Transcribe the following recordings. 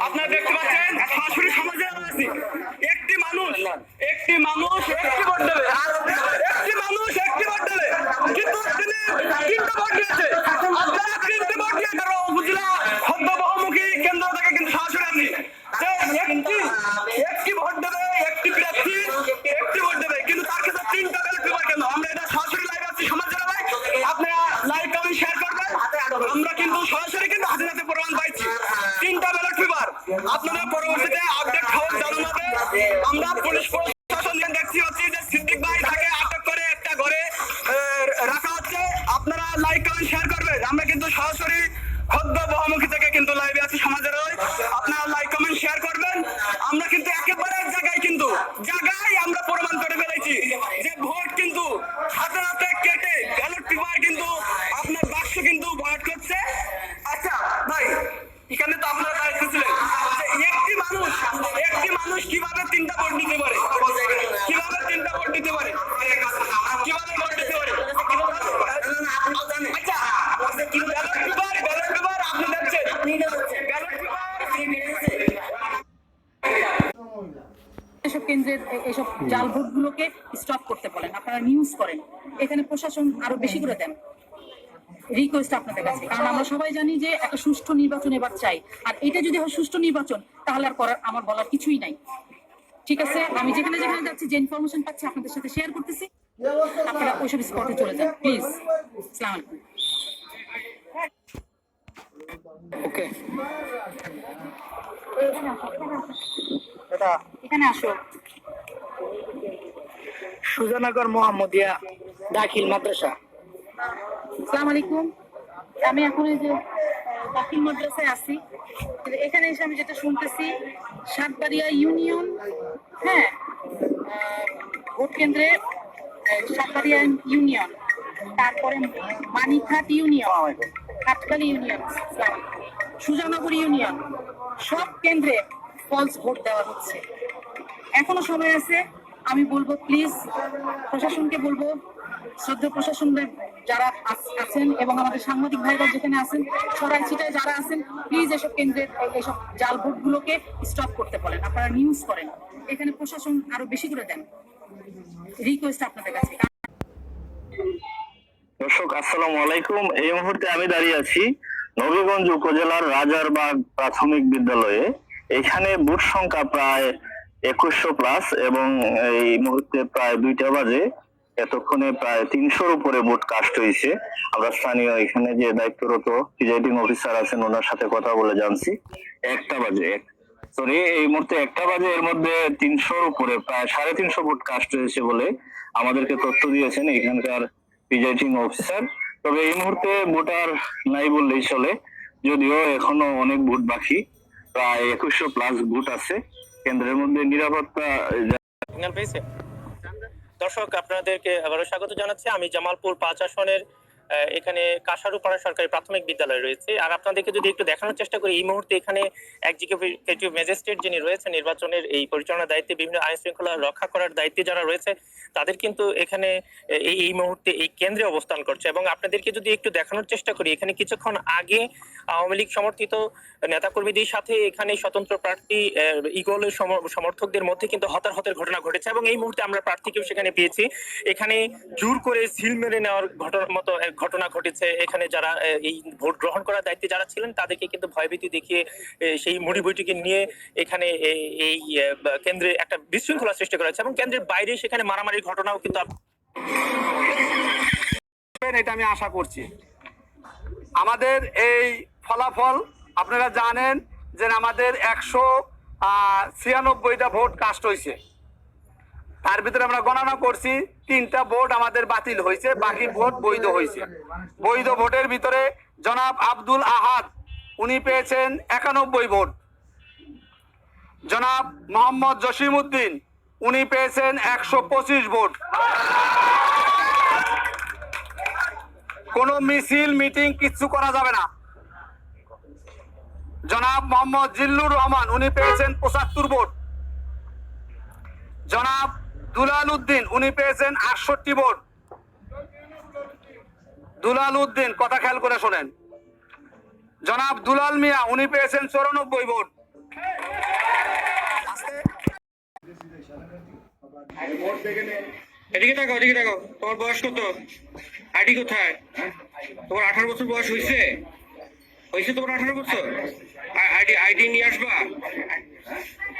আপনারা দেখতে প্রশাসন আরও বেশি করে দেন। রিকোয়েস্ট আপনাদের কাছে। কারণ আমরা সবাই জানি যে একটা সুষ্ঠু নির্বাচন এবার চাই। আর এটা যদি হয় সুষ্ঠু নির্বাচন তাহলে আর করার আমার বলার কিছুই নাই। ঠিক আছে? আমি যেখানে যেখানে যাচ্ছি যে ইনফরমেশন পাচ্ছি আপনাদের সাথে শেয়ার করতেছি। আপনারা ওইসব স্পটে চলে যান। প্লিজ আসসালামু আলাইকুম। ওকে এখানে আসো। সুজানগর মোহাম্মদিয়া দাখিল মাদ্রাসা। আসসালামু আলাইকুম আমি এখন এই যে দাখিল মাদ্রাসায় আছি। এখানে এসে আমি যেটা শুনতেছি, সাতবাড়িয়া ইউনিয়ন হ্যাঁ ভোট কেন্দ্রে সাতবাড়িয়া ইউনিয়ন, তারপরে Manikhat union Hatkhali union Sujanagar union, সব কেন্দ্রে ফলস ভোট দেওয়া হচ্ছে। এখনও সময় আছে? আমি বলব প্লিজ প্রশাসনকে বলব শ্রদ্ধা প্রশাসনদের যারা আছেন এবং আমাদের সাংবাদিক ভাইরা যেখানে আছেন সরাই ছিটায় যারা আছেন প্লিজ এসব কেন্দ্রের এসব জাল ভোটগুলোকে স্টপ করতে বলেন। আপনারা নিউজ করেন। এখানে প্রশাসন আরও বেশি করে দেন। রিকোয়েস্ট আপনাদের কাছে। দর্শক, আসসালামু আলাইকুম। এই মুহূর্তে আমি দাঁড়িয়ে আছি নবীগঞ্জ উপজেলার রাজারবাগ প্রাথমিক বিদ্যালয়ে। এখানে বুট সংখ্যা প্রায় একুশশো প্লাস এবং এই মুহূর্তে প্রায় দুইটা বাজে। এতক্ষণে প্রায় তিনশোর উপরে ভোট কাস্ট হয়েছে। আমরা স্থানীয় এখানে যে দায়িত্বরত প্রিজাইডিং অফিসার আছেন, ওনার সাথে কথা বলে জানছি। একটা বাজে সরি এই মুহূর্তে একটা বাজে, এর মধ্যে তিনশোর উপরে প্রায় সাড়ে তিনশো ভোট কাস্ট হয়েছে বলে আমাদেরকে তথ্য দিয়েছেন এখানকার প্রিজাইডিং অফিসার তবে এই মুহূর্তে ভোটার নাই বললেই চলে। যদিও এখনও অনেক ভোট বাকি, প্রায় একুশশো প্লাস ভোট আছে। কেন্দ্রের মধ্যে নিরাপত্তা সিগন্যাল পেয়েছে? দর্শক, আপনাদেরকে আবারও স্বাগত জানাচ্ছি। আমি জামালপুর পাঁচ আসনের এখানে কাশারুপাড়া সরকারি প্রাথমিক বিদ্যালয় রয়েছে। আর আপনাদেরকে যদি একটু দেখানোর চেষ্টা করি, এই মুহূর্তে এখানে এক্সিকিউটিভ ম্যাজিস্ট্রেট যিনি রয়েছে নির্বাচনের এই পরিচালনার দায়িত্বে বিভিন্ন আইন শৃঙ্খলা রক্ষা করার দায়িত্বে যারা রয়েছে, তাদের কিন্তু এখানে এই এই মুহূর্তে এই কেন্দ্রে অবস্থান করছে। এবং আপনাদেরকে যদি একটু দেখানোর চেষ্টা করি, এখানে কিছুক্ষণ আগে আওয়ামী লীগ সমর্থিত নেতাকর্মীদের সাথে এখানে স্বতন্ত্র প্রার্থী ইগলের সম- সমর্থকদের মধ্যে কিন্তু হতাহতের ঘটনা ঘটেছে এবং এই মুহূর্তে আমরা প্রার্থীকেও সেখানে পেয়েছি। এখানে জোর করে সিল মেরে নেওয়ার ঘটনার মতো ঘটনা ঘটেছে। এখানে যারা এই ভোট গ্রহণ করার দায়িত্বে যারা ছিলেন, তাদেরকে কিন্তু ভয়ভীতি দেখিয়ে সেই মুড়ি বইটিকে নিয়ে এখানে এই- এই কেন্দ্রে একটা বিশৃঙ্খলা সৃষ্টি করা হয়েছে এবং কেন্দ্রের বাইরে সেখানে মারামারির ঘটনাও কিন্তু এটা আমি আশা করছি। আমাদের এই ফলাফল আপনারা জানেন যে আমাদের একশো ছিয়ানব্বইটা ভোট কাস্ট হয়েছে তার ভিতরে আমরা গণনা করছি, তিনটা ভোট আমাদের বাতিল হয়েছে বাকি ভোট বৈধ হয়েছে বৈধ ভোটের ভিতরে জনাব আব্দুল আহাদ, উনি পেয়েছেন একানব্বই ভোট। জনাব মোহাম্মদ জসিম উদ্দিন উনি পেয়েছেন একশো পঁচিশ ভোট। কোনো মিছিল, মিটিং কিচ্ছু করা যাবে না। জনাব মোহাম্মদ জিল্লুর রহমান, উনি পেয়েছেন পঁচাত্তর ভোট। জনাব দুলাল উদ্দিন উনি পেয়েছেন আটষট্টি ভোট। দুলাল উদ্দিন কথা খেয়াল করে শোনেন। জনাব দুলাল মিয়া, উনি পেয়েছেন চৌরানব্বই ভোট। এদিকে দেখো এদিকে দেখো তোমার বয়স কত? আইডি কোথায়? তোমার আঠারো বছর বয়স হয়েছে হয়েছে তোমার আঠারো বছর। আইডি আইডি নিয়ে আসবা।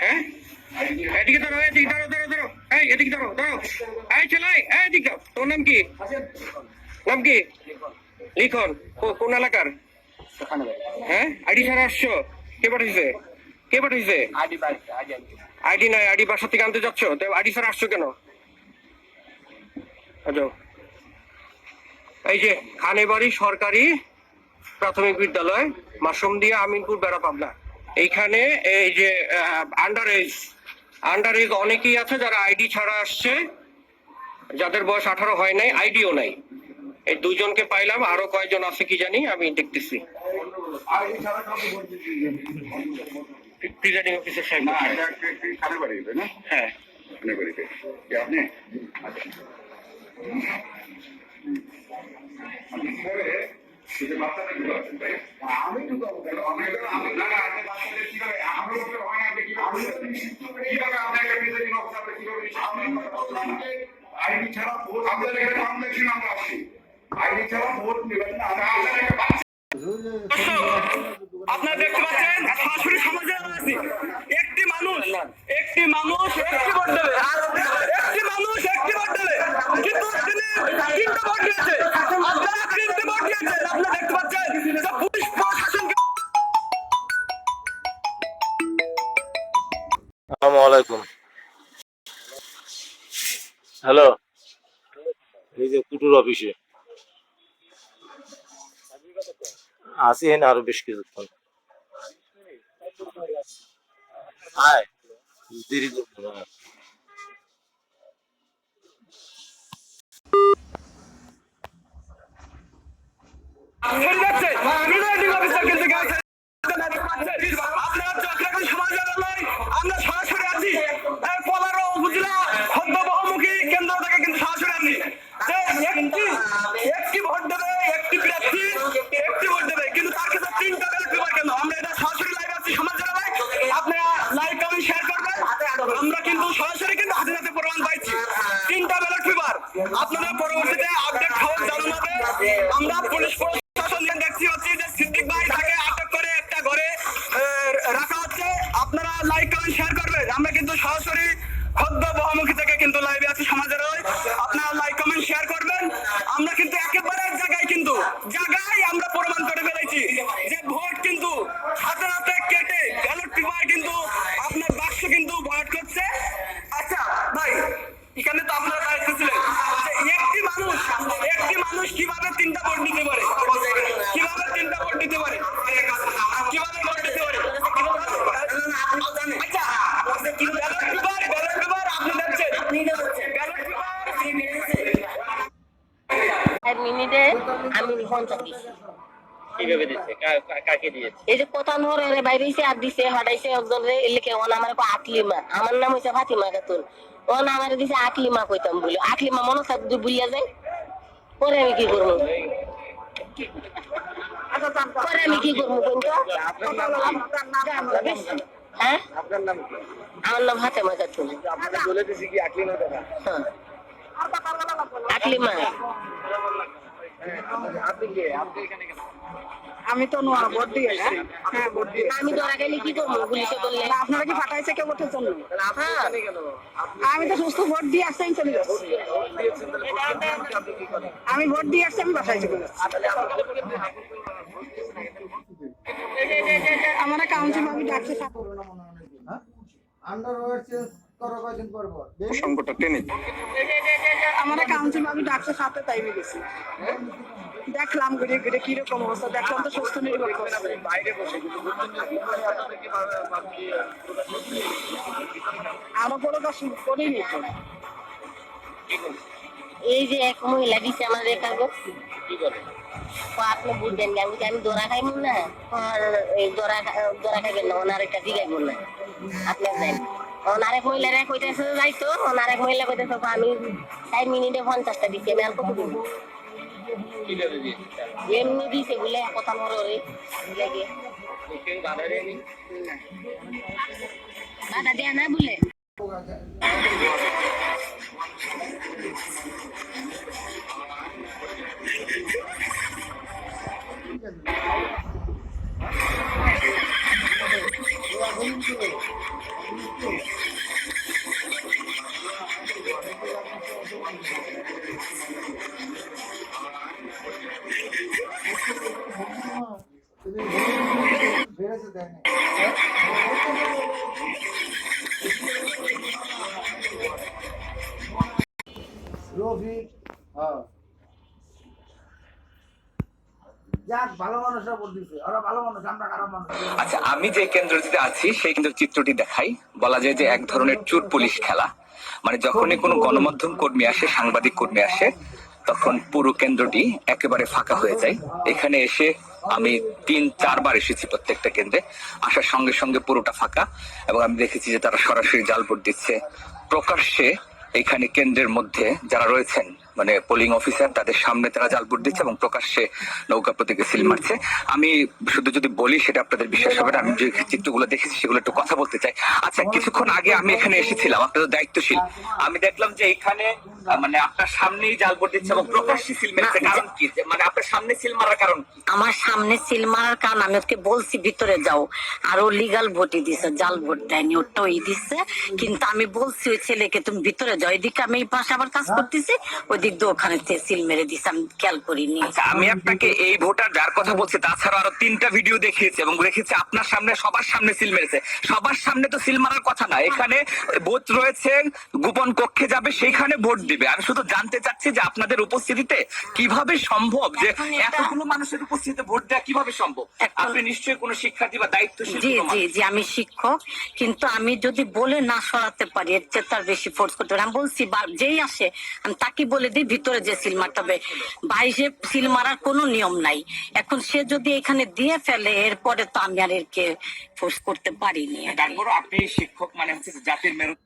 হ্যাঁ? এদিকে এদিকে এই এদিকে এই চলাই এই এদিকে তোর নাম কি? নাম কি? লিখন। কোন এলাকার? হ্যাঁ? আইডি ছাড়া আসছো? কে পাঠিয়েছে? কে পাঠিয়েছে? আইডি নাই, আইডি বাসা থেকে আনতে যাচ্ছ? তো আইডি ছাড়া আসছো কেন? আচ্ছা এই যে খানে বাড়ি সরকারি প্রাথমিক বিদ্যালয় মাসুমদিয়া আমিনপুর বেড়া পাবনা। এইখানে এই যে আন্ডার এজ আন্ডার এজ অনেকেই আছে যারা আইডি ছাড়া আসছে যাদের বয়স আঠারো হয় নাই আইডিও নাই। এই দুজনকে পাইলাম আরও কয়জন আছে কি জানি আমি দেখতেছি। প্রিজাইডিং অফিসার সাহেব। হ্যাঁ। আইডি ছাড়া ভোট আপনাদের এখানে আমরা ছিল আমরা আসছি আইডি ছাড়া ভোট নেবেন না আমরা আপনাদের এখানে আপনারা দেখতে পাচ্ছেন সরাসরি সমাজে একটি মানুষ একটি মানুষ একটি ভোট দেবে আসি এখানে আরও বেশ কিছুক্ষণ আয় দেরি করব না মানুষ কীভাবে তিনটা ভোট দিতে পারে? কীভাবে তিনটা ভোট দিতে পারে? কীভাবে ভোট দিতে পারে? আচ্ছা ব্যালট পেপার ব্যালট পেপার আপনি দেখছেন? ব্যালট পেপার মিনিটে আমি পঞ্চাশ কীভাবে দিচ্ছে? কা- কা- কাকে দিয়েছে? এই যে কথা ধরে বাইরে হইছে আর দিছে হটাইছে একজন রে লিখে ওন আমার কো আকলিমা? আমার নাম হইছে ফাতিমা খাতুন। ওন আমার দিছে আকলিমা কইতাম বলে। আকলিমা মনে থাক যদি ভুলিয়া যায় পরে আমি কি করব? পরে আমি কি করব হ্যাঁ? আমার নাম ফাতেমা খাতুন হ্যাঁ। আকলিমা। আমি তো নোয়া ভোট দিয়েছি হ্যাঁ? ভোট দিয়ে। আমি ধরা গেলে কি করব পুলিশে বললে। আপনারা কি পাঠাইছে কেউ ভোটের জন্য? হ্যাঁ। আমি তো সুস্থ ভোট দিয়ে আসছি আমি চলে যাচ্ছি। আমি ভোট দিয়ে আসছি আমি বাসায় চলে যাচ্ছি। আমার কাউন্সিল আমি ডাকছে আন্ডারওয়্যার চেঞ্জ করো কয়দিন পর পর? সংকটটা টেনে আমার কাউন্সিল আমি ডাকছে সাথে তাই গেছি। দেখলাম ঘুরে ঘুরে কীরকম অবস্থা দেখলাম তো সুস্থ নির্ভর আরও বড় কাজ করিনি তো। এই যে এক মহিলা দিছে আমাদের কাগজ। ও আপনি বুঝবেন না, আমি যে আমি দোরা খাইব না। আর এই দোরা দোরা খাইবেন না ওনার একটা দিগাইব না। আপনি যাই ওনার মহিলারে কইতেছে যাইতো, ওনার মহিলা কইতেছে আমি চার মিনিটে পঞ্চাশটা দিচ্ছি আমি আর কত দিব? এমনি দিছে বলে কথা মরে লাগে বাধা দেয়া না বলে? হ্যাঁ। আচ্ছা আমি যে কেন্দ্রটিতে আছি, সেই কেন্দ্র চিত্রটি দেখাই। বলা যায় যে এক ধরনের চোর পুলিশ খেলা। মানে যখনই কোনো গণমাধ্যম কর্মী আসে, সাংবাদিক কর্মী আসে তখন পুরো কেন্দ্রটি একেবারে ফাঁকা হয়ে যায়। এখানে এসে আমি তিন, চারবার এসেছি প্রত্যেকটা কেন্দ্রে। আসার সঙ্গে সঙ্গে পুরোটা ফাঁকা এবং আমি দেখেছি যে তারা সরাসরি জাল ভোট দিচ্ছে। প্রকাশ্যে এখানে কেন্দ্রের মধ্যে যারা রয়েছেন মানে পোলিং অফিসার তাদের সামনে তারা জাল ভোট দিচ্ছে এবং প্রকাশ্যে নৌকা প্রতীকে সিল মারছে। আমি শুধু যদি বলি সেটা আপনাদের বিশ্বাস হবে না। আমি যে চিত্রগুলো দেখেছি সেগুলো একটু কথা বলতে চাই। আচ্ছা কিছুক্ষণ আগে আমি এখানে এসেছিলাম আপনাদের দায়িত্বশীল। আমি দেখলাম যে এখানে মানে আপনার সামনেই জাল ভোট দিচ্ছে এবং প্রকাশ্যে সিল মেরেছে। কারণ কি? মানে আপনার সামনে সিল মারার কারণ কি? আমার সামনে সিল মারার কারণ আমি ওকে বলছি ভিতরে যাও। আর ও লিগাল ভোটই দিছে জাল ভোট দেয়নি ওটা ওই দিচ্ছে কিন্তু আমি বলছি ওই ছেলেকে তুমি ভিতরে যাও। এদিকে আমি এই পাশে আবার কাজ করতেছি ওই দিক দিয়ে ওখানে সিল মেরে দিছে আমি খেয়াল করিনি। আচ্ছা আমি আপনাকে এই ভোটার যার কথা বলছি তাছাড়া আরও তিনটা ভিডিও দেখিয়েছি এবং দেখেছি আপনার সামনে সবার সামনে সিল মেরেছে। সবার সামনে তো সিল মারার কথা না এখানে ভোট রয়েছে গোপন কক্ষে যাবে সেইখানে ভোট দিবে। আমি শুধু জানতে চাচ্ছি যে আপনাদের উপস্থিতিতে কীভাবে সম্ভব যে এতগুলো মানুষের উপস্থিতিতে ভোট দেওয়া কীভাবে সম্ভব? আপনি নিশ্চয়ই কোনো শিক্ষার্থী বা দায়িত্বশীল জি জি জি আমি শিক্ষক কিন্তু আমি যদি বলে না সরাতে পারি এর চেয়ে তার বেশি ফোর্স করতে পারি আমি বলছি যেই আসে আমি তাকে বলে দিই ভিতরে যে সিল মারতে হবে। বাইরে সিল মারার কোনো নিয়ম নাই। এখন সে যদি এখানে দিয়ে ফেলে, এরপরে তো আমি আর এরকে ফোর্স করতে পারিনি। আপনি শিক্ষক মানে জাতির মেরুদণ্ড